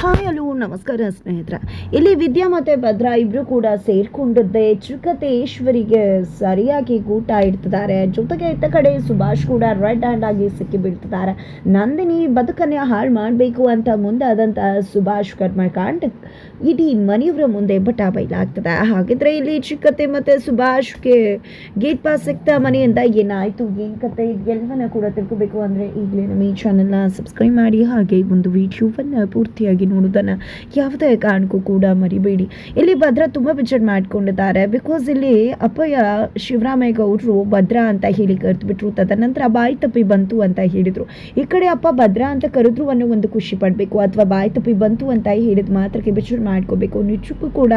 Hi hello ನಮಸ್ಕಾರ ಸ್ನೇಹಿತರೆ. ಇಲ್ಲಿ ವಿದ್ಯಾ ಮತ್ತು ಭದ್ರಾ ಇಬ್ರು ಕೂಡ ಸೇರಿಕೊಂಡಿದ್ದೆ. ಚುಕತೇಶ್ವರಿಗೆ ಸರಿಯಾಗಿ ಊಟ ಇಡ್ತಿದ್ದಾರೆ. ಜೊತೆಗೆ ಇತ್ತ ಕಡೆ ಸುಭಾಷ್ ಕೂಡ ರೆಡ್ ಹ್ಯಾಂಡ್ ಆಗಿ ಸಿಕ್ಕಿ ಬೀಳ್ತಿದ್ದಾರೆ. ನಂದಿನಿ ಬದುಕನ್ನೇ ಹಾಳು ಮಾಡಬೇಕು ಅಂತ ಮುಂದಾದಂಥ ಸುಭಾಷ್ ಕರ್ಮಕಾಂಡ್ ಇಡೀ ಮನೆಯವರ ಮುಂದೆ ಬಟ ಬೈಲಾಗ್ತದೆ. ಹಾಗಿದ್ರೆ ಇಲ್ಲಿ ಚಿಕ್ಕತೆ ಮತ್ತು ಸುಭಾಷ್ಗೆ ಗೇಟ್ ಪಾಸ್ ಸಿಕ್ತ ಮನೆಯಿಂದ ಏನಾಯಿತು? ಏನು ಕತೆ ಎಲ್ಲವನ್ನ ಕೂಡ ತಿಳ್ಕೊಬೇಕು ಅಂದರೆ ಈಗಲೇ ನಮ್ಮ ಈ ಚಾನಲ್ನ ಸಬ್ಸ್ಕ್ರೈಬ್ ಮಾಡಿ. ಹಾಗೆ ಒಂದು ವಿಡಿಯೋವನ್ನು ಪೂರ್ತಿಯಾಗಿ ನೋಡೋದನ್ನು ಯಾವುದೇ ಕಾರಣಕ್ಕೂ ಕೂಡ ಮರಿಬೇಡಿ. ಇಲ್ಲಿ ಭದ್ರಾ ತುಂಬ ಬಿಜೆಟ್ ಮಾಡ್ಕೊಂಡಿದ್ದಾರೆ. ಬಿಕಾಸ್ ಇಲ್ಲಿ ಅಪ್ಪಯ್ಯ ಶಿವರಾಮೇಗೌಡರು ಭದ್ರಾ ಅಂತ ಹೇಳಿ ಕರೆದುಬಿಟ್ರು. ತದನಂತರ ಬಾಯಿ ತಪ್ಪಿ ಬಂತು ಅಂತ ಹೇಳಿದರು. ಈ ಕಡೆ ಅಪ್ಪ ಭದ್ರಾ ಅಂತ ಕರೆದ್ರು ಅನ್ನೋ ಒಂದು ಖುಷಿ ಪಡಬೇಕು. ಅಥವಾ ಬಾಯಿ ತಪ್ಪಿ ಬಂತು ಅಂತ ಹೇಳಿದ ಮಾತ್ರಕ್ಕೆ ಬಿಜೆಟ್ ಮಾಡ್ಕೋಬೇಕು. ನಿಜಕ್ಕೂ ಕೂಡ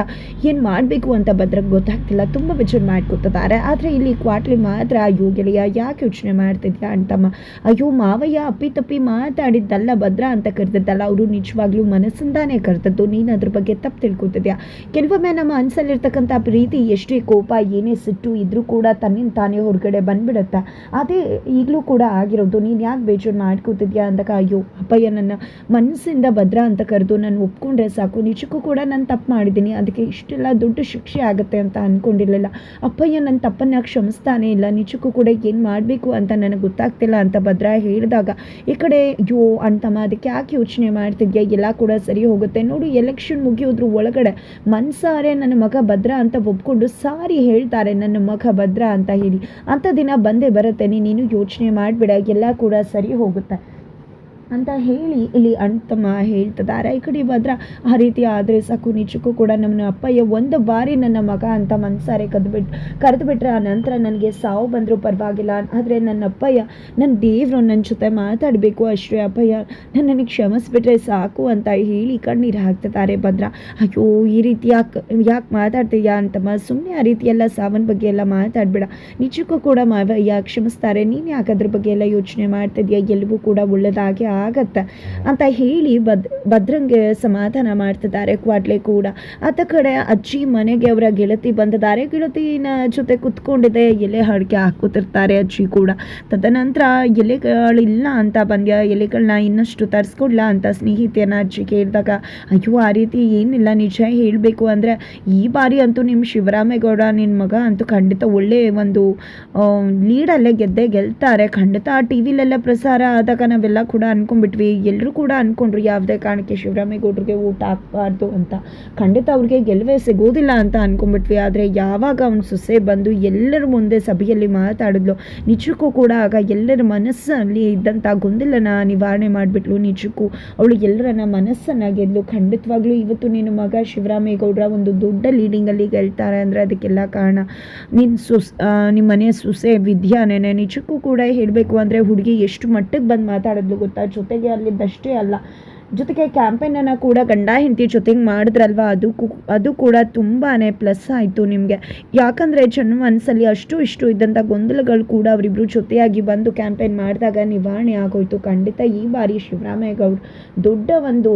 ಏನು ಮಾಡಬೇಕು ಅಂತ ಭದ್ರಕ್ಕೆ ಗೊತ್ತಾಗ್ತಿಲ್ಲ. ತುಂಬ ಬಿಜೆಟ್ ಮಾಡ್ಕೊತಿದ್ದಾರೆ. ಆದರೆ ಇಲ್ಲಿ ಕ್ವಾಟ್ಲಿ ಮಾತ್ರ ಅಯ್ಯೋ ಗೆಳೆಯ, ಯಾಕೆ ಯೋಚನೆ ಮಾಡ್ತಿದ್ಯಾ ಅಂತಮ್ಮ? ಅಯ್ಯೋ ಮಾವಯ್ಯ ಅಪ್ಪಿ ತಪ್ಪಿ ಮಾತಾಡಿದ್ದಲ್ಲ ಭದ್ರಾ ಅಂತ ಕರೆದಿದ್ದಲ್ಲ. ಅವರು ನಿಜವಾಗ್ಲೂ ಮನಸ್ಸಿಂದಾನೇ ಕರೆದದ್ದು ನೀನು ಅದ್ರ ಬಗ್ಗೆ ತಪ್ಪು ತಿಳ್ಕೊತಿದ್ಯಾ? ಕೆಲವೊಮ್ಮೆ ನಮ್ಮ ಮನಸ್ಸಲ್ಲಿರ್ತಕ್ಕಂಥ ಪ್ರೀತಿ ಎಷ್ಟೇ ಕೋಪ, ಏನೇ ಸಿಟ್ಟು ಇದ್ರೂ ಕೂಡ ತನ್ನಿಂದ ತಾನೇ ಹೊರಗಡೆ ಬಂದ್ಬಿಡುತ್ತೆ. ಅದೇ ಈಗಲೂ ಕೂಡ ಆಗಿರೋದು. ನೀನು ಯಾಕೆ ಬೇಜಾರು ಮಾಡ್ಕೋತಿದ್ಯಾ ಅಂದಾಗ, ಅಯ್ಯೋ, ಅಪ್ಪಯ್ಯ, ನನ್ನ ಮನಸ್ಸಿಂದ ಭದ್ರ ಅಂತ ಕರೆದು ನಾನು ಒಪ್ಕೊಂಡ್ರೆ ಸಾಕು. ನಿಜಕ್ಕೂ ಕೂಡ ನಾನು ತಪ್ಪು ಮಾಡಿದ್ದೀನಿ. ಅದಕ್ಕೆ ಇಷ್ಟೆಲ್ಲ ದೊಡ್ಡ ಶಿಕ್ಷೆ ಆಗುತ್ತೆ ಅಂತ ಅಂದ್ಕೊಂಡಿರಲಿಲ್ಲ ಅಪ್ಪಯ್ಯ ನನ್ನ ತಪ್ಪನ್ನು ಕ್ಷಮಿಸ್ತಾನೆ ಇಲ್ಲ. ನಿಜಕ್ಕೂ ಕೂಡ ಏನು ಮಾಡಬೇಕು ಅಂತ ನನಗೆ ಗೊತ್ತಾಗ್ತಿಲ್ಲ ಅಂತ ಭದ್ರ ಹೇಳಿದಾಗ, ಈ ಕಡೆ ಅಯ್ಯೋ, ಅಂತಮ್ಮ, ಅದಕ್ಕೆ ಯಾಕೆ ಯೋಚನೆ ಮಾಡ್ತಿದ್ಯಾ? ಎಲ್ಲ ಕೂಡ ಸರಿ ಹೋಗುತ್ತೆ. ನೋಡು ಎಲೆಕ್ಷನ್ ಮುಗಿಯೋದ್ರ ಒಳಗಡೆ ಮನ್ಸಾರೆ ನನ್ನ ಮಗ ಭದ್ರ ಅಂತ ಒಪ್ಕೊಂಡು ಸಾರಿ ಹೇಳ್ತಾರೆ ನನ್ನ ಮಗ ಭದ್ರ ಅಂತ ಹೇಳಿ. ಅಂಥ ದಿನ ಬಂದೇ ಬರುತ್ತೆ. ನೀನು ಯೋಚನೆ ಮಾಡಿಬಿಡ, ಎಲ್ಲ ಕೂಡ ಸರಿ ಹೋಗುತ್ತೆ. ಅಂತ ಹೇಳಿ ಇಲ್ಲಿ ಅಣ್ತಮ್ಮ ಹೇಳ್ತಿದ್ದಾರೆ. ಈ ಕಡೆ ಭದ್ರ, ಆ ರೀತಿ ಆದರೆ ಸಾಕು ನಿಜಕ್ಕೂ ಕೂಡ ನಮ್ಮ ಅಪ್ಪಯ್ಯ ಒಂದು ಬಾರಿ ನನ್ನ ಮಗ ಅಂತ ಮನ್ಸಾರೆ ಕದ್ಬಿಟ್ಟು ಕರೆದು ಬಿಟ್ರೆ ಆ ನಂತರ ನನಗೆ ಸಾವು ಬಂದರೂ ಪರವಾಗಿಲ್ಲ. ಆದರೆ ನನ್ನ ಅಪ್ಪಯ್ಯ ನನ್ನ ದೇವರು ನನ್ನ ಜೊತೆ ಮಾತಾಡಬೇಕು ಅಷ್ಟೇ ಅಪ್ಪಯ್ಯ. ನನ್ನನ್ನು ಕ್ಷಮಿಸ್ಬಿಟ್ರೆ ಸಾಕು ಅಂತ ಹೇಳಿ ಕಣ್ಣೀರು ಹಾಕ್ತಿದ್ದಾರೆ ಭದ್ರ. ಅಯ್ಯೋ, ಈ ರೀತಿ ಯಾಕೆ ಯಾಕೆ ಮಾತಾಡ್ತೀಯಾ ಅಂತಮ್ಮ ಸುಮ್ಮನೆ ಆ ರೀತಿ ಎಲ್ಲ ಸಾವನ್ ಬಗ್ಗೆ ಎಲ್ಲ ಮಾತಾಡ್ಬೇಡ. ನಿಜಕ್ಕೂ ಕೂಡ ಮಾವಯ್ಯ ಕ್ಷಮಿಸ್ತಾರೆ. ನೀನು ಯಾಕೆ ಅದ್ರ ಬಗ್ಗೆ ಎಲ್ಲ ಯೋಚನೆ ಮಾಡ್ತಿದ್ಯಾ? ಎಲ್ಲವೂ ಕೂಡ ಒಳ್ಳೆದಾಗೆ ಆಗತ್ತೆ? ಅಂತ ಹೇಳಿ ಬದ್ ಭದ್ರಂಗೆ ಸಮಾಧಾನ ಮಾಡ್ತಿದ್ದಾರೆ ಕ್ವಾಡ್ಲೆ ಕೂಡ. ಆತ ಕಡೆ ಅಜ್ಜಿ ಮನೆಗೆ ಅವರ ಗೆಳತಿ ಬಂದಿದ್ದಾರೆ. ಗೆಳತಿನ ಜೊತೆ ಕುತ್ಕೊಂಡಿದೆ. ಎಲೆ ಅಡಿಕೆ ಹಾಕೋತಿರ್ತಾರೆ ಅಜ್ಜಿ ಕೂಡ. ತದನಂತರ ಎಲೆಗಳಿಲ್ಲ ಅಂತ ಬಂದ್ಯ. ಎಲೆಗಳನ್ನ ಇನ್ನಷ್ಟು ತರಿಸ್ಕೊಡ್ಲಾ ಅಂತ ಸ್ನೇಹಿತೆಯನ್ನು ಅಜ್ಜಿ ಕೇಳಿದಾಗ, ಅಯ್ಯೋ, ಆ ರೀತಿ ಏನಿಲ್ಲ. ನಿಜ ಹೇಳಬೇಕು ಅಂದರೆ, ಈ ಬಾರಿ ಅಂತೂ ನಿಮ್ಮ ಶಿವರಾಮೇಗೌಡ ನಿನ್ನ ಮಗ ಅಂತೂ ಖಂಡಿತ ಒಳ್ಳೆ ಒಂದು ಲೀಡಲ್ಲೇ ಗೆದ್ದೇ ಗೆಲ್ತಾರೆ. ಖಂಡಿತ ಆ ಟಿ ವಿಲೆಲ್ಲ ಪ್ರಸಾರ ಆದಾಗ ನಾವೆಲ್ಲ ಕೂಡ ಅನ್ಕೊಂಡ್ಬಿಟ್ವಿ. ಎಲ್ಲರೂ ಕೂಡ ಅನ್ಕೊಂಡ್ರು, ಯಾವುದೇ ಕಾರಣಕ್ಕೆ ಶಿವರಾಮೇಗೌಡರಿಗೆ ಊಟ ಹಾಕ್ಬಾರ್ದು ಅಂತ. ಖಂಡಿತ ಅವ್ರಿಗೆ ಗೆಲುವೇ ಸಿಗೋದಿಲ್ಲ ಅಂತ ಅನ್ಕೊಂಡ್ಬಿಟ್ವಿ. ಆದರೆ ಯಾವಾಗ ಅವ್ನ ಸೊಸೆ ಬಂದು ಎಲ್ಲರ ಮುಂದೆ ಸಭೆಯಲ್ಲಿ ಮಾತಾಡಿದ್ಲು, ನಿಜಕ್ಕೂ ಕೂಡ ಆಗ ಎಲ್ಲರ ಮನಸ್ಸಲ್ಲಿ ಇದ್ದಂಥ ಗೊಂದಲನ ನಿವಾರಣೆ ಮಾಡಿಬಿಟ್ಲು ನಿಜಕ್ಕೂ. ಅವಳು ಎಲ್ಲರನ್ನ ಮನಸ್ಸನ್ನು ಗೆದ್ಲು. ಖಂಡಿತವಾಗ್ಲೂ ಇವತ್ತು ನಿನ್ನ ಮಗ ಶಿವರಾಮೇಗೌಡರ ಒಂದು ದೊಡ್ಡ ಲೀಡಿಂಗಲ್ಲಿ ಗೆಲ್ತಾರೆ ಅಂದರೆ ಅದಕ್ಕೆಲ್ಲ ಕಾರಣ. ನಿನ್ನ ಸುಸ್ ನಿಮ್ಮ ಮನೆಯ ಸೊಸೆ ವಿದ್ಯಾನೇನೆ ನಿಜಕ್ಕೂ ಕೂಡ ಹೇಳಬೇಕು ಅಂದರೆ ಹುಡುಗಿ ಎಷ್ಟು ಮಟ್ಟಕ್ಕೆ ಬಂದು ಮಾತಾಡಿದ್ಲು ಗೊತ್ತಾ ಜೊತೆಗೆ ಅಲ್ಲಿದ್ದಷ್ಟೇ ಅಲ್ಲ. ಜೊತೆಗೆ ಕ್ಯಾಂಪೇನನ್ನು ಕೂಡ ಗಂಡ ಹೆಂಡತಿ ಜೊತೆಗೆ ಮಾಡಿದ್ರಲ್ವ? ಅದು ಅದು ಕೂಡ ತುಂಬಾ ಪ್ಲಸ್ ಆಯಿತು ನಿಮಗೆ. ಯಾಕಂದರೆ ಜನ ಮನಸ್ಸಲ್ಲಿ ಅಷ್ಟು ಇಷ್ಟು ಇದ್ದಂಥ ಗೊಂದಲಗಳು ಕೂಡ ಅವರಿಬ್ಬರು ಜೊತೆಯಾಗಿ ಬಂದು ಕ್ಯಾಂಪೇನ್ ಮಾಡಿದಾಗ ನಿವಾರಣೆ ಆಗೋಯಿತು. ಖಂಡಿತ ಈ ಬಾರಿ ಶಿವರಾಮೇಗೌಡ ದೊಡ್ಡ ಒಂದು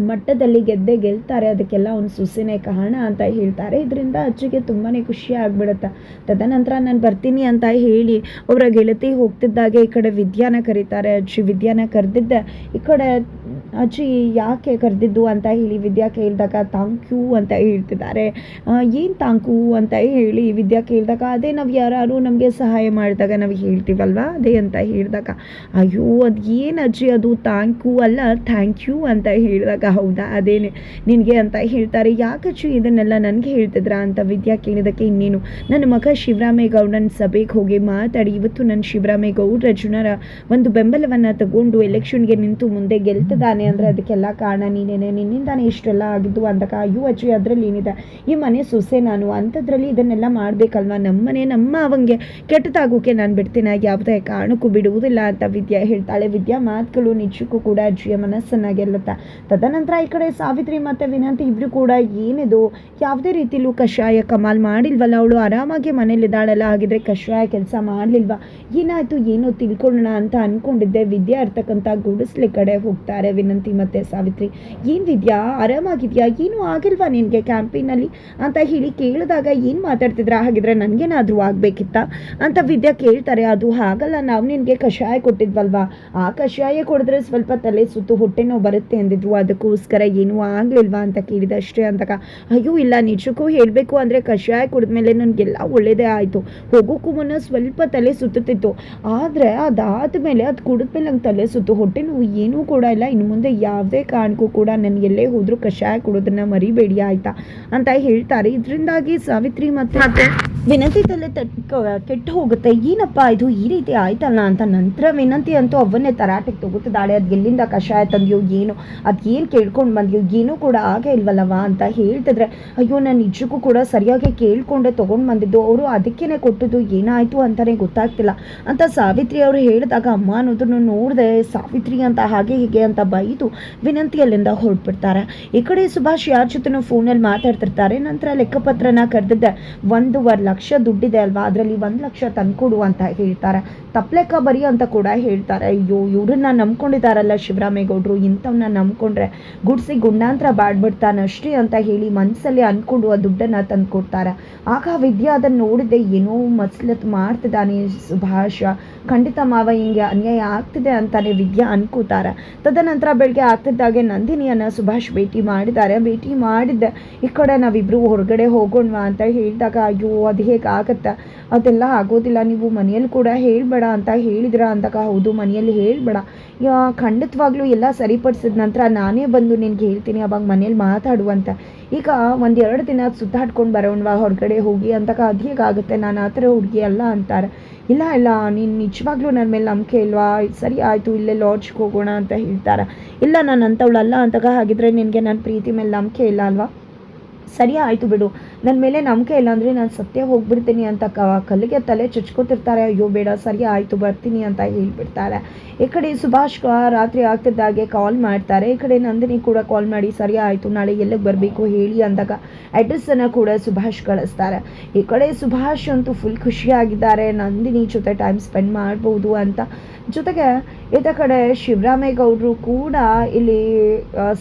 ಮಟ್ಟದಲ್ಲಿ ಗೆದ್ದೆ ಗೆಲ್ತಾರೆ. ಅದಕ್ಕೆಲ್ಲ ಒಂದು ಸುಸಿನೇ ಕಾರಣ ಅಂತ ಹೇಳ್ತಾರೆ. ಇದರಿಂದ ಅಜ್ಜಿಗೆ ತುಂಬಾ ಖುಷಿ ಆಗ್ಬಿಡುತ್ತೆ. ತದನಂತರ ನಾನು ಬರ್ತೀನಿ ಅಂತ ಹೇಳಿ ಅವರ ಗೆಳತಿ ಹೋಗ್ತಿದ್ದಾಗೆ ಈ ಕಡೆ ವಿದ್ಯಾನ ಕರೀತಾರೆ. ಅಜ್ಜಿ ವಿದ್ಯಾನ ಕರೆದಿದ್ದೆ. ಈ ಕಡೆ ಅಜ್ಜಿ, ಯಾಕೆ ಕರೆದಿದ್ದು ಅಂತ ಹೇಳಿ ವಿದ್ಯಾ ಕೇಳಿದಾಗ, ಥ್ಯಾಂಕ್ ಯು ಅಂತ ಹೇಳ್ತಿದ್ದಾರೆ. ಏನು ಥ್ಯಾಂಕ್ ಯು ಅಂತ ಹೇಳಿ ವಿದ್ಯಾ ಕೇಳಿದಾಗ, ಅದೇ ನಾವು ಯಾರು ನಮಗೆ ಸಹಾಯ ಮಾಡಿದಾಗ ನಾವು ಹೇಳ್ತೀವಲ್ವಾ? ಅದೇ ಅಂತ ಹೇಳಿದಾಗ, ಅಯ್ಯೋ, ಅದು ಏನು ಅಜ್ಜಿ, ಅದು ಥ್ಯಾಂಕ್ ಯು ಅಲ್ಲ, ಥ್ಯಾಂಕ್ ಯು ಅಂತ ಹೇಳಿದಾಗ, ಹೌದಾ, ಅದೇನೆ ನಿನಗೆ ಅಂತ ಹೇಳ್ತಾರೆ. ಯಾಕಜ್ಜಿ ಇದನ್ನೆಲ್ಲ ನನಗೆ ಹೇಳ್ತಿದ್ರಾ? ಅಂತ ವಿದ್ಯಾ ಕೇಳಿದಕ್ಕೆ, ಇನ್ನೇನು, ನನ್ನ ಮಗ ಶಿವರಾಮೇಗೌಡನ ಸಭೆಗೆ ಹೋಗಿ ಮಾತಾಡಿ, ಇವತ್ತು ನನ್ನ ಶಿವರಾಮೇಗೌಡರ ಜನರ ಒಂದು ಬೆಂಬಲವನ್ನು ತಗೊಂಡು ಎಲೆಕ್ಷನ್ಗೆ ನಿಂತು ಮುಂದೆ ಗೆಲ್ತಿದ್ದಾನೆ ಅಂದರೆ ಅದಕ್ಕೆಲ್ಲ ಕಾರಣ ನೀನೇನೆ. ನಿನ್ನಿಂದಾನೆ ಇಷ್ಟೆಲ್ಲ ಆಗಿದ್ದು ಅಂದಾಗ ಅಯ್ಯೋ ಅಜ್ಜಿ, ಅದರಲ್ಲಿ ಏನಿದೆ? ಈ ಮನೆ ಸೊಸೆ ನಾನು ಅಂಥದ್ರಲ್ಲಿ ಇದನ್ನೆಲ್ಲ ಮಾಡಬೇಕಲ್ವ? ನಮ್ಮ ಮನೆ ನಮ್ಮ ಅವಂಗೆ ಕೆಟ್ಟದಾಗೋಕೆ ನಾನು ಬಿಡ್ತೀನಿ. ಯಾವುದೇ ಕಾರಣಕ್ಕೂ ಬಿಡುವುದಿಲ್ಲ ಅಂತ ವಿದ್ಯಾ ಹೇಳ್ತಾಳೆ. ವಿದ್ಯಾ, ಮಾತುಗಳು ನಿಜಕ್ಕೂ ಕೂಡ ಅಜ್ಜಿಯ ಮನಸ್ಸನ್ನ ಗೆಲ್ಲುತ್ತೆ ತದನಂತರ ಈ ಕಡೆ ಸಾವಿತ್ರಿ ಮತ್ತು ವಿನಂತಿ ಇಬ್ಬರು ಕೂಡ ಏನಿದು? ಯಾವುದೇ ರೀತಿಲೂ ಕಷಾಯ ಕಮಾಲ್ ಮಾಡಿಲ್ವಲ್ಲ ಅವಳು? ಆರಾಮಾಗಿ ಮನೇಲಿದ್ದಾಳಲ್ಲ ಹಾಗಿದ್ರೆ ಕಷಾಯ ಕೆಲಸ ಮಾಡಲಿಲ್ವಾ? ಏನಾಯಿತು, ಏನೋ ತಿಳ್ಕೊಳ್ಳೋಣ ಅಂತ ಅಂದ್ಕೊಂಡಿದ್ದೆ ವಿದ್ಯಾ ಇರ್ತಕ್ಕಂಥ ಗುಡಿಸ್ಲಿ ಕಡೆ ಹೋಗ್ತಾರೆ. ವಿನಂತಿ ಮತ್ತೆ ಸಾವಿತ್ರಿ, ಏನು ವಿದ್ಯಾ, ಆರಾಮಾಗಿದ್ಯಾ, ಏನೂ ಆಗಿಲ್ವಾ ನಿನಗೆ ಕ್ಯಾಂಪಿನಲ್ಲಿ? ಅಂತ ಹೇಳಿ ಕೇಳಿದಾಗ ಏನು ಮಾತಾಡ್ತಿದ್ರ? ಹಾಗಿದ್ರೆ ನನಗೇನಾದರೂ ಆಗಬೇಕಿತ್ತ? ಅಂತ ವಿದ್ಯಾ ಕೇಳ್ತಾರೆ, ಅದು ಹಾಗಲ್ಲ, ನಾವು ನಿನಗೆ ಕಷಾಯ ಕೊಟ್ಟಿದ್ವಲ್ವಾ? ಆ ಕಷಾಯ ಕೊಡಿದ್ರೆ ಸ್ವಲ್ಪ ತಲೆ ಸುತ್ತು ಹೊಟ್ಟೆ ನೋವು ಬರುತ್ತೆ ಅಂದಿದ್ರು, ಅದಕ್ಕೋಸ್ಕರ ಏನೂ ಆಗಲಿಲ್ವಾ ಅಂತ ಕೇಳಿದಷ್ಟೇ ಅಂತಕ ಅಯ್ಯೋ, ಇಲ್ಲ, ನಿಜಕ್ಕೂ ಹೇಳಬೇಕು ಅಂದರೆ ಕಷಾಯ ಕುಡಿದ್ಮೇಲೆ ನನಗೆಲ್ಲ ಒಳ್ಳೇದೇ ಆಯಿತು. ಹೋಗೋಕ್ಕೂ ಮುನ್ನ ಸ್ವಲ್ಪ ತಲೆ ಸುತ್ತುತ್ತಿತ್ತು. ಆದರೆ ಅದಾದಮೇಲೆ ಅದು ಕುಡಿದ್ಮೇಲೆ ನಂಗೆ ತಲೆ ಸುತ್ತು ಹೊಟ್ಟೆ ನೋವು ಏನೂ ಕೂಡ ಇಲ್ಲ, ಇನ್ನು ಮುಂದೆ ಯಾವುದೇ ಕಾರಣಕ್ಕೂ ಕೂಡ ನಾನು ಎಲ್ಲೇ ಹೋದರೂ ಕಷಾಯ ಕೊಡೋದನ್ನ ಮರಿಬೇಡಿ ಆಯ್ತಾ? ಅಂತ ಹೇಳ್ತಾರೆ. ಇದರಿಂದಾಗಿ ಸಾವಿತ್ರಿ ಮತ್ತು ಮತ್ತೆ? ವಿನಂತಿ ತಲೆ ಕೆಟ್ಟು ಹೋಗುತ್ತೆ. ಏನಪ್ಪ ಇದು? ಈ ರೀತಿ ಆಯ್ತಲ್ಲ ಅಂತ ನಂತರ ವಿನಂತಿ ಅಂತೂ ಅವನ್ನೇ ತರಾಟೆಗೆ ತಗೋತಿದ್ದಾಳೆ ಅದು ಎಲ್ಲಿಂದ ಕಷಾಯ ತಂದ್ಯೋ ಏನು? ಅದ್ ಏನು ಕೇಳ್ಕೊಂಡು ಬಂದ್ಯೋ ಏನೂ ಕೂಡ ಆಗೇ ಇಲ್ವಲ್ಲವ ಅಂತ ಹೇಳ್ತಿದ್ರೆ ಅಯ್ಯೋ ನಾನು ನಿಜಕ್ಕೂ ಕೂಡ ಸರಿಯಾಗಿ ಕೇಳ್ಕೊಂಡೆ ತೊಗೊಂಡು ಬಂದಿದ್ದು. ಅವರು ಅದಕ್ಕೇನೆ ಕೊಟ್ಟಿದ್ದು. ಏನಾಯಿತು ಅಂತಲೇ ಗೊತ್ತಾಗ್ತಿಲ್ಲ ಅಂತ ಸಾವಿತ್ರಿ ಅವರು ಹೇಳಿದಾಗ ಅಮ್ಮ ಅನ್ನೋದನ್ನು ನೋಡಿದೆ ಸಾವಿತ್ರಿ ಅಂತ ಹಾಗೆ ಹೀಗೆ ಅಂತ ಬೈದು ವಿನಂತಿ ಅಲ್ಲಿಂದ ಹೊರಟ್ಬಿಡ್ತಾರೆ ಈ ಕಡೆ ಸುಭಾಷ್ ಯಾರ ಜೊತೆನೂ ಫೋನಲ್ಲಿ ಮಾತಾಡ್ತಿರ್ತಾರೆ. ನಂತರ ಲೆಕ್ಕಪತ್ರನ ಕರೆದಿದ್ದೆ. ಒಂದೂವರೆ ಲಕ್ಷ ದುಡ್ಡಿದೆ ಅಲ್ವಾ? ಅದರಲ್ಲಿ ಒಂದು ಲಕ್ಷ ತಂದ್ಕೊಡು ಅಂತ ಹೇಳ್ತಾರೆ. ತಪ್ಪಲೆಕ್ಕ ಬರಿ ಅಂತ ಕೂಡ ಹೇಳ್ತಾರೆ. ಅಯ್ಯೋ, ಇವ್ರನ್ನ ನಂಬ್ಕೊಂಡಿದ್ದಾರಲ್ಲ ಶಿವರಾಮೇಗೌಡರು. ಇಂಥವನ್ನ ನಂಬ್ಕೊಂಡ್ರೆ ಗುಡ್ಸಿ ಗುಂಡಾಂತರ ಬಾಡ್ಬಿಡ್ತಾನಷ್ಟೇ ಅಂತ ಹೇಳಿ ಮನಸ್ಸಲ್ಲಿ ಅಂದ್ಕೊಂಡು ಆ ದುಡ್ಡನ್ನು ತಂದು ಕೊಡ್ತಾರೆ ಆಗ ವಿದ್ಯಾ ಅದನ್ನು ನೋಡಿದೆ ಏನೋ ಮಸ್ಲತ್ ಮಾಡ್ತಿದ್ದಾನೆ ಸುಭಾಷ. ಖಂಡಿತ ಮಾವ, ಹಿಂಗೆ ಅನ್ಯಾಯ ಆಗ್ತಿದೆ ಅಂತಾನೆ ವಿದ್ಯಾ ಅನ್ಕೋತಾರೆ. ತದನಂತರ ಬೆಳಗ್ಗೆ ಆಗ್ತಿದ್ದಾಗೆ ನಂದಿನಿಯನ್ನು ಸುಭಾಷ್ ಭೇಟಿ ಮಾಡಿದ್ದಾರೆ. ಭೇಟಿ ಮಾಡಿದ್ದೆ ಈ ಕಡೆ ನಾವಿಬ್ಬರು ಹೊರಗಡೆ ಹೋಗೋಣವಾ ಅಂತ ಹೇಳಿದಾಗ, ಅಯ್ಯೋ, ಅದು ಹೇಗೆ ಆಗತ್ತೆ ಅದೆಲ್ಲ ಆಗೋದಿಲ್ಲ. ನೀವು ಮನೆಯಲ್ಲಿ ಕೂಡ ಹೇಳಬೇಡ ಅಂತ ಹೇಳಿದ್ರ? ಅಂದಾಗ, ಹೌದು, ಮನೆಯಲ್ಲಿ ಹೇಳಬೇಡ. ಖಂಡಿತವಾಗ್ಲೂ ಎಲ್ಲ ಸರಿಪಡಿಸಿದ ನಂತರ ನಾನೇ ಬಂದು ನಿನ್ಗೆ ಹೇಳ್ತೀನಿ. ಅವಾಗ ಮನೇಲಿ ಮಾತಾಡುವಂತ ಈಗ ಒಂದು ಎರಡು ದಿನ ಸುತ್ತಾಡ್ಕೊಂಡು ಬರೋಣವಾ ಹೊರಗಡೆ ಹೋಗಿ? ಅಂದಾಗ, ಅದು ಹೇಗಾಗುತ್ತೆ? ನಾನು ಆ ಥರ ಹುಡುಗಿ ಅಲ್ಲ ಅಂತಾರೆ. ಇಲ್ಲ ಇಲ್ಲ. ನೀನು ನಿಜವಾಗ್ಲೂ ನನ್ನ ಮೇಲೆ ನಂಬಿಕೆ ಇಲ್ವಾ? ಸರಿ, ಆಯಿತು. ಇಲ್ಲೇ ಲಾಡ್ಜ್ಗೆ ಹೋಗೋಣ ಅಂತ ಹೇಳ್ತಾರೆ. ಇಲ್ಲ ನಾನು ಅಂಥವಳಲ್ಲ ಅಂತಾಗ ಹಾಗಿದ್ರೆ ನಿನಗೆ ನನ್ನ ಪ್ರೀತಿ ಮೇಲೆ ನಂಬಿಕೆ ಇಲ್ಲ ಅಲ್ವಾ? ಸರಿ ಆಯಿತು ಬಿಡು. ನನ್ನ ಮೇಲೆ ನಂಬಿಕೆ ಇಲ್ಲ ಅಂದರೆ ನಾನು ಸತ್ಯ ಹೋಗ್ಬಿಡ್ತೀನಿ ಅಂತ ಕಲ್ಲಿಗೆ ತಲೆ ಚುಚ್ಕೋತಿರ್ತಾರೆ. ಅಯ್ಯೋ ಬೇಡ, ಸರಿ ಆಯಿತು, ಬರ್ತೀನಿ ಅಂತ ಹೇಳ್ಬಿಡ್ತಾರೆ. ಈ ಕಡೆ ಸುಭಾಷ್ ರಾತ್ರಿ ಆಗ್ತಿದ್ದಾಗೆ ಕಾಲ್ ಮಾಡ್ತಾರೆ. ಈ ಕಡೆ ನಂದಿನಿ ಕೂಡ ಕಾಲ್ ಮಾಡಿ, ಸರಿ ಆಯಿತು, ನಾಳೆ ಎಲ್ಲಿಗೆ ಬರಬೇಕು ಹೇಳಿ ಅಂದಾಗ ಅಡ್ರೆಸ್ಸನ್ನು ಕೂಡ ಸುಭಾಷ್ ಕಳಿಸ್ತಾರೆ. ಈ ಕಡೆ ಸುಭಾಷ್ ಅಂತೂ ಫುಲ್ ಖುಷಿಯಾಗಿದ್ದಾರೆ. ನಂದಿನಿ ಜೊತೆ ಟೈಮ್ ಸ್ಪೆಂಡ್ ಮಾಡ್ಬೋದು ಅಂತ. ಜೊತೆಗೆ ಇತ್ತ ಕಡೆ ಶಿವರಾಮೇಗೌಡರು ಕೂಡ ಇಲ್ಲಿ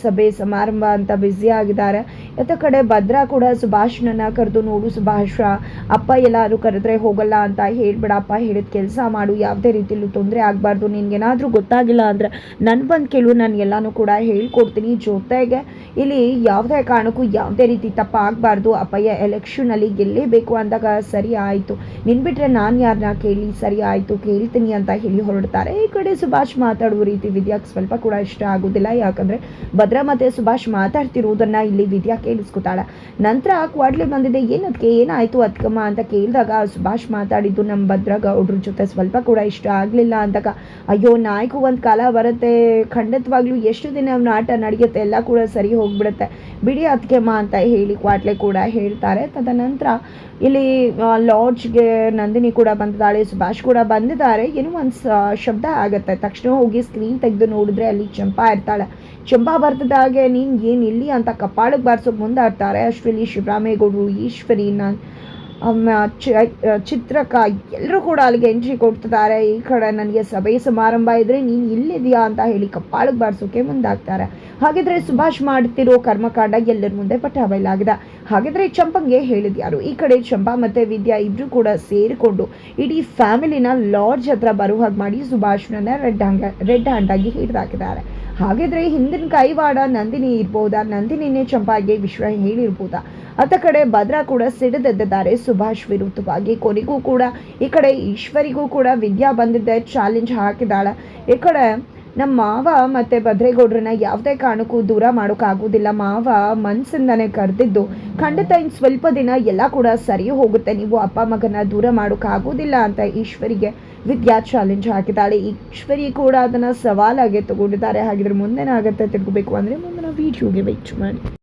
ಸಭೆ ಸಮಾರಂಭ ಅಂತ ಬ್ಯುಸಿ ಆಗಿದ್ದಾರೆ. ಇತ್ತ ಕಡೆ ಭದ್ರಾ ಕೂಡ ಸುಭಾಷ್ನನ್ನ ಕರೆದು ನೋಡು ಸುಭಾಷ ಅಪ್ಪ ಎಲ್ಲಾರು ಕರೆದ್ರೆ ಹೋಗಲ್ಲ ಅಂತ ಹೇಳ್ಬೇಡ ಅಪ್ಪ ಹೇಳಿದ ಕೆಲಸ ಮಾಡು, ಯಾವುದೇ ರೀತಿಯಲ್ಲೂ ತೊಂದರೆ ಆಗಬಾರ್ದು, ನಿನ್ಗೇನಾದರೂ ಗೊತ್ತಾಗಿಲ್ಲ ಅಂದ್ರೆ ನನ್ನ ಬಂದು ಕೇಳು, ನಾನು ಎಲ್ಲನೂ ಕೂಡ ಹೇಳ್ಕೊಡ್ತೀನಿ ಜೊತೆಗೆ. ಇಲ್ಲಿ ಯಾವುದೇ ಕಾರಣಕ್ಕೂ ಯಾವುದೇ ರೀತಿ ತಪ್ಪ ಆಗಬಾರ್ದು ಅಪ್ಪಯ್ಯ ಎಲೆಕ್ಷನಲ್ಲಿ ಗೆಲ್ಲೇಬೇಕು ಅಂದಾಗ ಸರಿ ಆಯಿತು. ನಿನ್ ಬಿಟ್ರೆ ನಾನು ಯಾರನ್ನ ಕೇಳಿ ಸರಿ ಆಯಿತು, ಕೇಳ್ತೀನಿ ಅಂತ ಹೇಳಿ ಹೊರಡ್ತಾರೆ. ಈ ಕಡೆ ಸುಭಾಷ್ ಮಾತಾಡುವ ರೀತಿ ವಿದ್ಯಾಕ್ಕೆ ಸ್ವಲ್ಪ ಕೂಡ ಇಷ್ಟ ಆಗೋದಿಲ್ಲ, ಯಾಕಂದರೆ ಭದ್ರಾ ಮತ್ತು ಸುಭಾಷ್ ಮಾತಾಡ್ತಿರೋದನ್ನು ಇಲ್ಲಿ ವಿದ್ಯಾ ಕೇಳಿಸ್ಕೊತಾಳೆ. ನಂತರ ಕ್ವಾಡ್ಲಿ ಬಂದಿದೆ ಏನದಕ್ಕೆ ಏನಾಯಿತು ಅದಕ್ಕಮ್ಮ ಅಂತ ಕೇಳಿದಾಗ ಸುಭಾಷ್ ಮಾತಾಡಿದ್ದು ನಮ್ಮ ಭದ್ರಾಗ ಹುಡ್ರ ಜೊತೆ ಸ್ವಲ್ಪ ಕೂಡ ಇಷ್ಟ ಆಗಲಿಲ್ಲ ಅಂದಾಗ ಅಯ್ಯೋ, ನಾಯ್ಕು ಒಂದು ಕಾಲ ಬರುತ್ತೆ. ಖಂಡಿತವಾಗ್ಲೂ ಎಷ್ಟು ದಿನ ಅವ್ನ ಆಟ ನಡೆಯುತ್ತೆ, ಎಲ್ಲ ಕೂಡ ಸರಿ ಹೋಗ್ಬಿಡುತ್ತೆ. ಬಿಡಿ ಅದಕ್ಕೆಮ್ಮ ಅಂತ ಹೇಳಿ ಕ್ವಾಟ್ಲೆ ಕೂಡ ಹೇಳ್ತಾರೆ. ತದನಂತರ ಇಲ್ಲಿ ಲಾಡ್ಜ್ಗೆ ನಂದಿನಿ ಕೂಡ ಬಂದಿದ್ದಾಳೆ, ಸುಭಾಷ್ ಕೂಡ ಬಂದಿದ್ದಾರೆ. ಏನೋ ಒಂದು ಶಬ್ದ ಆಗುತ್ತೆ. ತಕ್ಷಣ ಹೋಗಿ ಸ್ಕ್ರೀನ್ ತೆಗೆದು ನೋಡಿದ್ರೆ ಅಲ್ಲಿ ಚಂಪಾ ಇರ್ತಾಳೆ. ಚಂಪಾ ಬರ್ತಿದ್ದಾಗೆ, ನೀನು ಏನು ಇಲ್ಲಿ ಅಂತ ಕಪಾಳಕ್ಕೆ ಬಾರಿಸೋಕೆ ಮುಂದಾಡ್ತಾರೆ. ಅಶ್ವಿನಿ ಶಿವರಾಮೇಗೌಡರು ಈಶ್ವರಿ, ನಾನು ಚಿತ್ರಕ ಎಲ್ಲರೂ ಕೂಡ ಅಲ್ಲಿಗೆ ಎಂಟ್ರಿ ಕೊಡ್ತಿದ್ದಾರೆ. ಈ ಕಡೆ ನನಗೆ ಸಭೆ ಸಮಾರಂಭ ಇದ್ರೆ ನೀನು ಇಲ್ಲಿದೆಯಾ ಅಂತ ಹೇಳಿ ಕಪ್ಪಾಳಕ್ಕೆ ಬಾರಿಸೋಕೆ ಮುಂದಾಗ್ತಾರೆ. ಹಾಗಿದ್ರೆ ಸುಭಾಷ್ ಮಾಡ್ತಿರೋ ಕರ್ಮಕಾಂಡ ಎಲ್ಲರ ಮುಂದೆ ಪಟ್ಟ ಬಯಲಾಗಿದೆ ಹಾಗಿದ್ರೆ ಚಂಪಂಗೆ ಹೇಳಿದ್ಯಾರು ಈ ಕಡೆ ಚಂಪಾ ಮತ್ತೆ ವಿದ್ಯಾ ಇಬ್ರು ಕೂಡ ಸೇರಿಕೊಂಡು ಇಡೀ ಫ್ಯಾಮಿಲಿನ ಲಾಡ್ಜ್ ಹತ್ರ ಬರೋ ಹಾಗೆ ಮಾಡಿ ಸುಭಾಷ್ನ ರೆಡ್ ಹ್ಯಾಂಡ್ ರೆಡ್ ಹ್ಯಾಂಡ್ ಆಗಿ ಹಿಡಿದಾಕಿದ್ದಾರೆ. ಹಾಗಿದ್ರೆ ಹಿಂದಿನ ಕೈವಾಡ ನಂದಿನಿ ಇರ್ಬೋದಾ? ನಂದಿನಿನೇ ಚಂಪಾಗೆ ವಿಶ್ವ ಹೇಳಿರ್ಬೋದಾ? ಅತ್ತ ಕಡೆ ಭದ್ರಾ ಕೂಡ ಸಿಡಿದೆದ್ದಿದ್ದಾರೆ ಸುಭಾಷ್ ವಿರುದ್ಧವಾಗಿ. ಕೊನೆಗೂ ಕೂಡ ಈ ಕಡೆ ಈಶ್ವರಿಗೂ ಕೂಡ ವಿದ್ಯಾ ಬಂದಿದ್ದೆ ಚಾಲೆಂಜ್ ಹಾಕಿದಾಳೆ ಈ ಕಡೆ ನಮ್ಮ ಮಾವ ಮತ್ತೆ ಭದ್ರೇಗೌಡ್ರನ್ನ ಯಾವುದೇ ಕಾರಣಕ್ಕೂ ದೂರ ಮಾಡೋಕ್ಕಾಗೋದಿಲ್ಲ ಮಾವ ಮನಸ್ಸಿಂದನೇ ಕರೆದಿದ್ದು. ಖಂಡಿತ ಇನ್ನು ಸ್ವಲ್ಪ ದಿನ ಎಲ್ಲ ಕೂಡ ಸರಿ ಹೋಗುತ್ತೆ. ನೀವು ಅಪ್ಪ ಮಗನ ದೂರ ಮಾಡೋಕ್ಕಾಗೋದಿಲ್ಲ ಅಂತ ಈಶ್ವರಿಗೆ ವಿದ್ಯಾ ಚಾಲೆಂಜ್ ಹಾಕಿದ್ದಾಳೆ. ಈಶ್ವರಿ ಕೂಡ ಅದನ್ನು ಸವಾಲಾಗಿ ತಗೊಂಡಿದ್ದಾರೆ. ಹಾಗಿದ್ರೆ ಮುಂದೇನಾಗುತ್ತೆ ತಿಳ್ಕೊಬೇಕು ಅಂದರೆ ಮುಂದಿನ ವೀಡಿಯೋಗೆ ವೆಯ್ಟ್ ಮಾಡಿ.